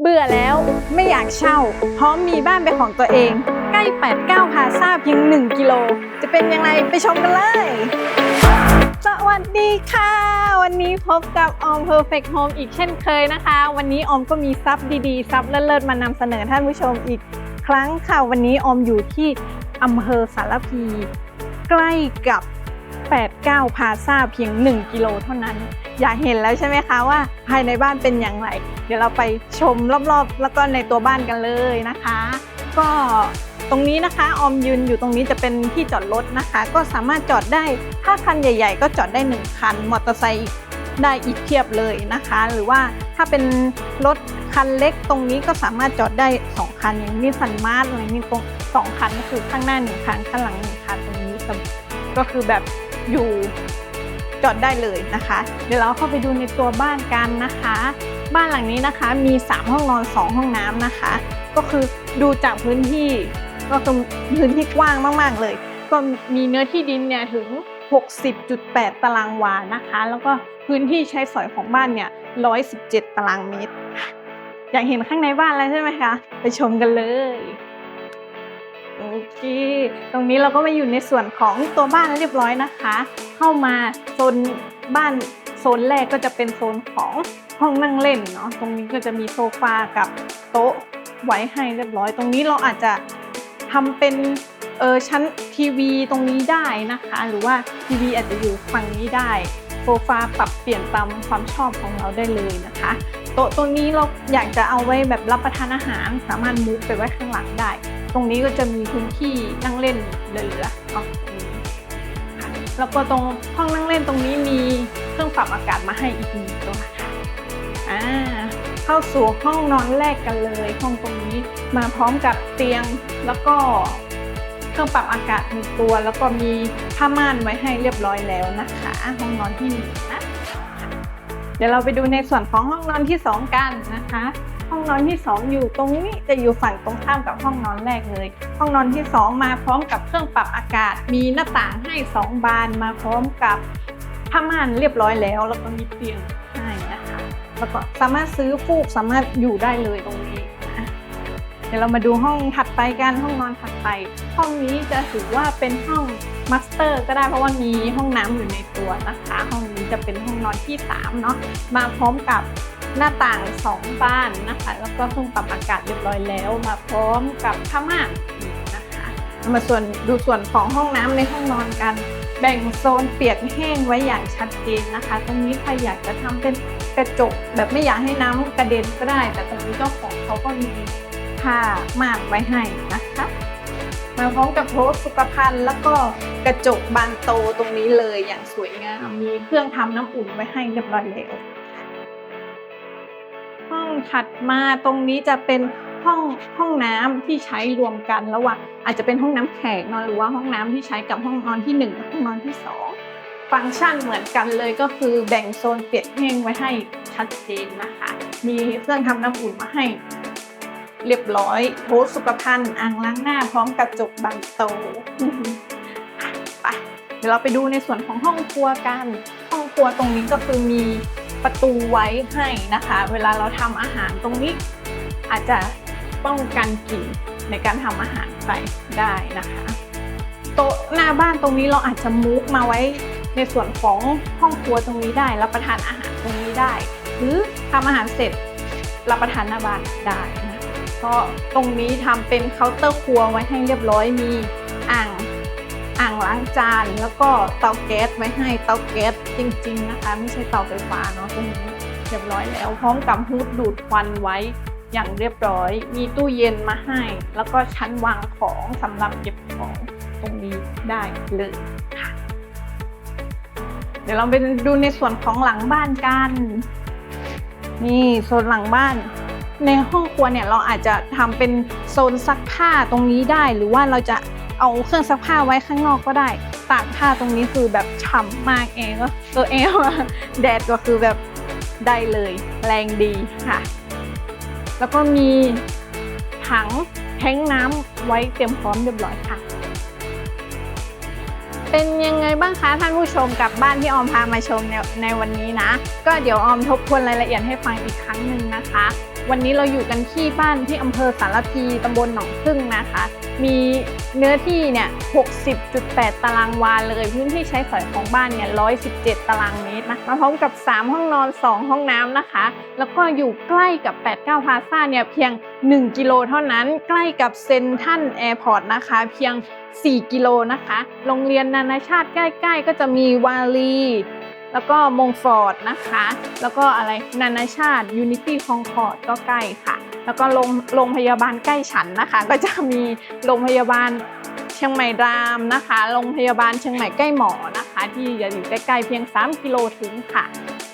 เบื่อแล้วไม่อยากเช่า พร้อมมีบ้านเป็นของตัวเอง ใกล้ 89พาซาเพียง 1 กิโล จะเป็นยังไงไปชมกันเลย สวัสดีค่ะ วันนี้พบกับออม Perfect Home อีกเช่นเคยนะคะ วันนี้ออมก็มีซับดีๆซับเลิศๆมานำเสนอท่านผู้ชมอีกครั้งค่ะ วันนี้ออมอยู่ที่อำเภอสารพี ใกล้กับ 89 พาซาเพียง 1 กิโลเท่านั้น อยากเห็นแล้วใช่ไหมคะว่าภายในบ้านเป็นอย่างไร เดี๋ยวเราไปชมรอบๆ แล้วก็ในตัวบ้านกันเลยนะคะ ก็ตรงนี้นะคะออมยืนอยู่ตรงนี้จะเป็นที่จอดรถนะคะ ก็สามารถจอดได้ถ้าคันใหญ่ ๆ ก็จอดได้ 1 คัน มอเตอร์ไซค์ได้อีกเพียบเลยนะคะ หรือว่าถ้าเป็นรถคันเล็กตรงนี้ก็สามารถจอดได้ 2 คันอย่างนี้สันมาร์ทอะไรนี่ตรงสองคันก็คือข้างหน้าหนึ่งคันข้างหลังหนึ่งคันตรงนี้ก็คือแบบ อยู่จอดได้เลยนะคะ เดี๋ยวเราเข้าไปดูในตัวบ้านกันนะคะ บ้านหลังนี้นะคะมี 3 ห้องนอน 2 ห้องน้ำนะคะ ก็คือดูจากพื้นที่ก็คือพื้นที่กว้างมาก ๆ เลย ก็มีเนื้อที่ดินเนี่ยถึง 60.8 ตารางวานะคะ แล้วก็พื้นที่ใช้สอยของบ้านเนี่ย 117 ตารางเมตร อยากเห็นข้างในบ้านแล้วใช่ไหมคะ ไปชมกันเลย เค ตรงนี้เราก็มาอยู่ในส่วนของตัวบ้านเรียบร้อยนะคะ เข้ามาโซนบ้านโซนแรกก็จะเป็นโซนของห้องนั่งเล่นเนาะ ตรงนี้ก็จะมีโซฟากับโต๊ะไว้ให้เรียบร้อย ตรงนี้เราอาจจะทำเป็นเออชั้นทีวีตรงนี้ได้นะคะ หรือว่าทีวีอาจจะอยู่ฝั่งนี้ได้โซฟาปรับเปลี่ยนตามความชอบของเราได้เลยนะคะ โต๊ะตรงนี้เราอยากจะเอาไว้แบบรับประทานอาหาร สามารถมุกไปไว้ข้างหลังได้ ตรงนี้ก็จะมีพื้นที่นั่งเล่นเหลือๆเนาะตรงนี้ค่ะแล้วก็ตรงห้องนั่งเล่นตรงนี้มีเครื่องปรับอากาศมาให้อีกหนึ่งตัวค่ะอ่าเข้าสู่ห้องนอนแรกกันเลย ห้องตรงนี้มาพร้อมกับเตียงแล้วก็เครื่องปรับอากาศหนึ่งตัว แล้วก็มีผ้าม่านไว้ให้เรียบร้อยแล้วนะคะ ห้องนอนที่หนึ่งนะเดี๋ยวเราไปดูในส่วนของห้องนอนที่สองกันนะคะ ห้องนอนที่ 2 อยู่ตรงนี้จะอยู่ฝั่งตรงข้ามกับห้องนอนแรกเลย ห้องนอนที่ 2 มาพร้อมกับเครื่องปรับอากาศ มีหน้าต่างให้ 2 บานมาพร้อมกับผ้าม่านเรียบร้อยแล้ว แล้วก็มีเตียงให้นะคะแล้วก็สามารถซื้อฟูกสามารถอยู่ได้เลยตรงนี้นะเดี๋ยวเรามาดูห้องถัดไปกันห้องนอนถัดไป ห้องนี้จะถือว่าเป็นห้องมาสเตอร์ก็ได้เพราะว่ามีห้องน้ำอยู่ในตัวนะคะ ห้องนี้จะเป็นห้องนอนที่3เนาะมาพร้อมกับ หน้าต่างสองบานนะคะ แล้วก็เครื่องปรับอากาศเรียบร้อยแล้ว มาพร้อมกับผ้าม่านนะคะมาส่วนดูส่วนของห้องน้ำในห้องนอนกัน แบ่งโซนเปียกแห้งไว้อย่างชัดเจนนะคะ ตรงนี้ใครอยากจะทำเป็นกระจกแบบไม่อยากให้น้ำกระเด็นก็ได้ แต่ตรงนี้เจ้าของเขาก็มีผ้าม่านไว้ให้นะคะมาพร้อมกับโพสสุขภัณฑ์แล้วก็กระจกบานโตตรงนี้เลยอย่างสวยงามมีเครื่องทำน้ำอุ่นไว้ให้เรียบร้อยแล้ว ถัดมาตรงนี้จะเป็นห้องห้องน้ำที่ใช้รวมกันระหว่างอาจจะเป็นห้องน้ำแขกนอะหรือว่าห้องน้ำที่ใช้กับห้องนอนที่หนึ่งกับห้องนอนที่สองฟังก์ชันเหมือนกันเลยก็คือแบ่งโซนเปียกแห้งไว้ให้ชัดเจนนะคะ มีเครื่องทำน้ำอุ่นมาให้ เรียบร้อยโพสสุขภัณฑ์อ่างล้างหน้าพร้อมกระจกบานโตไปเดี๋ยวเราไปดูในส่วนของห้องครัวกัน ห้องครัวตรงนี้ก็คือมี ประตูไว้ให้นะคะ เวลาเราทำอาหารตรงนี้อาจจะป้องกันกลิ่นในการทำอาหารไปได้นะคะ โต๊ะหน้าบ้านตรงนี้เราอาจจะมุกมาไว้ในส่วนของห้องครัวตรงนี้ได้รับประทานอาหารตรงนี้ได้ หรือทำอาหารเสร็จรับประทานหน้าบ้านได้นะก็ตรงนี้ทำเป็นเคาน์เตอร์ครัวไว้ให้เรียบร้อยมี อ่างล้างจานแล้วก็เตาแก๊สไว้ให้เตาแก๊สจริง ๆ นะคะ ไม่ใช่เตาไฟฟ้าเนาะตรงนี้เรียบร้อยแล้ว พร้อมกับฮูดดูดควันไว้อย่างเรียบร้อย มีตู้เย็นมาให้ แล้วก็ชั้นวางของสำหรับเก็บของตรงนี้ได้เลยค่ะเดี๋ยวเราไปดูในส่วนของหลังบ้านกัน นี่โซนหลังบ้านในห้องครัวเนี่ยเราอาจจะทำเป็นโซนซักผ้าตรงนี้ได้ หรือว่าเราจะ เอาเครื่องซักผ้าไว้ข้างนอกก็ได้ตากผ้าตรงนี้คือแบบฉ่ำมากเองก็เออเองว่าแดดก็คือแบบได้เลย แรงดีค่ะ แล้วก็มีถังแท้งน้ำไว้เตรียมพร้อมเรียบร้อยค่ะ เป็นยังไงบ้างคะท่านผู้ชมกับบ้านที่ออมพามาชมในในวันนี้นะ ก็เดี๋ยวออมทบทวนรายละเอียดให้ฟังอีกครั้งหนึ่งนะคะ วันนี้เราอยู่กันที่บ้านที่อำเภอสารพีตำบลหนองพึ่งนะคะ มีเนื้อที่เนี่ย 60.8 ตารางวาเลย พื้นที่ใช้สอยของบ้านเนี่ย 117 ตารางเมตรนะมาพร้อมกับ 3 ห้องนอน 2 ห้องน้ำนะคะ แล้วก็อยู่ใกล้กับ 89 พาซ่าเนี่ยเพียง 1 กิโลเท่านั้น ใกล้กับเซนทันแอร์พอร์ตนะคะ เพียง 4 กิโลนะคะ โรงเรียนนานาชาติใกล้ ๆ ก็จะมีวาลี แล้วก็มงฟอร์ดนะคะ แล้วก็อะไรนานาชาติ Unity Concord ก็ใกล้ค่ะ แล้วก็โรงโรงพยาบาลใกล้ฉันนะคะ ก็จะมีโรงพยาบาลเชียงใหม่รามนะคะโรงพยาบาลเชียงใหม่ใกล้หมอนะคะ ที่อยู่ใกล้ๆเพียง 3 กิโลถึงค่ะ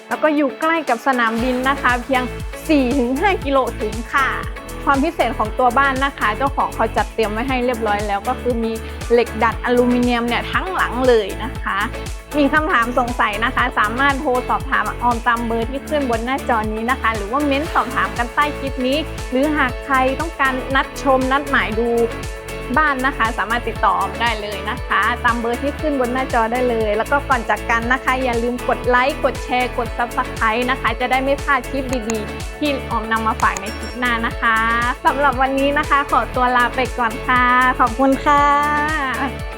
แล้วก็อยู่ใกล้กับสนามบินนะคะ เพียง 4-5 กิโลถึงค่ะ ความพิเศษของตัวบ้านนะคะ เจ้าของเขาจัดเตรียมไว้ให้เรียบร้อยแล้ว ก็คือมีเหล็กดัดอลูมิเนียมเนี่ยทั้งหลังเลยนะคะ มีคำถามสงสัยนะคะ สามารถโทรสอบถามออมตามเบอร์ที่ขึ้นบนหน้าจอนี้นะคะ หรือว่าเม้นสอบถามกันใต้คลิปนี้ หรือหากใครต้องการนัดชมนัดหมายดู บ้านนะคะ สามารถติดต่ออมได้เลยนะคะ ตามเบอร์ที่ขึ้นบนหน้าจอได้เลย แล้วก็ก่อนจากกันนะคะ อย่าลืมกดไลค์กดแชร์กด Subscribe นะคะ จะได้ไม่พลาดคลิปดีๆ ที่ออมนำมาฝากในคลิปหน้านะคะสำหรับวันนี้นะคะ ขอตัวลาไปก่อนค่ะ ขอบคุณค่ะ